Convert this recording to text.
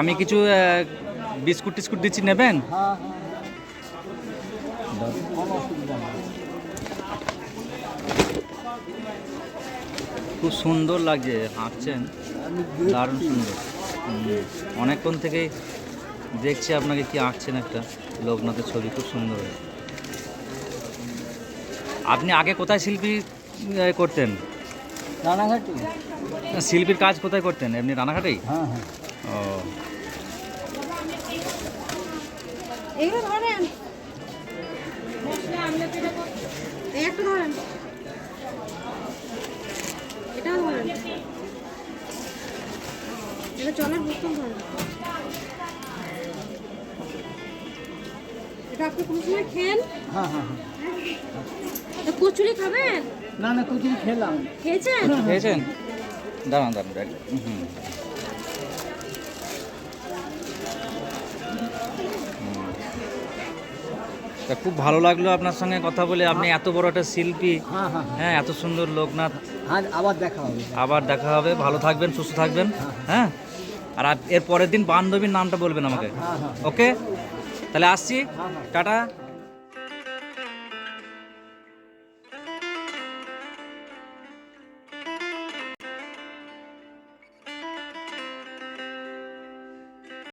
আমি কিছু বিস্কুট টিস্কুট দিচ্ছি নেবেন? খুব সুন্দর লাগছে হাঁটছেন। দারুণ সুন্দর। অনেকক্ষণ থেকেই দেখছি আপনাকে কি আঁকছেন একটা লোকনাথের ছবি খুব সুন্দর। আপনি আগে কোথায় শিল্পী করতেন? রানাঘাটি। শিল্পীর কাজ কোথায় করতেন? এমনি রানাঘাটেই? হ্যাঁ হ্যাঁ। ও। এগুলো ধরেন। একটা ধরেন। এটাও ধরেন। এটা ধরেন। এটা আপনি কোনো সময় খেন হ্যাঁ হ্যাঁ হ্যাঁ। কচুরি খাবেন? না না কুচুরি খেলাম। খেয়েছেন? খেয়েছেন? দাঁড়ান দাঁড়ান দাঁড়ান। হুম হুম। তা খুব ভালো লাগল আপনার সঙ্গে কথা বলে। আপনি এত বড় একটা শিল্পী। হ্যাঁ হ্যাঁ। হ্যাঁ এত সুন্দর লোকনাথ। হ্যাঁ আবার দেখা হবে। আবার দেখা হবে। ভালো থাকবেন সুস্থ থাকবেন। হ্যাঁ? আর আপ- এর পরের দিন বান্ধবীর নামটা বলবেন আমাকে। হ্যাঁ হ্যাঁ। ওকে? তাহলে আসছি। হ্যাঁ হ্যাঁ। টাটা।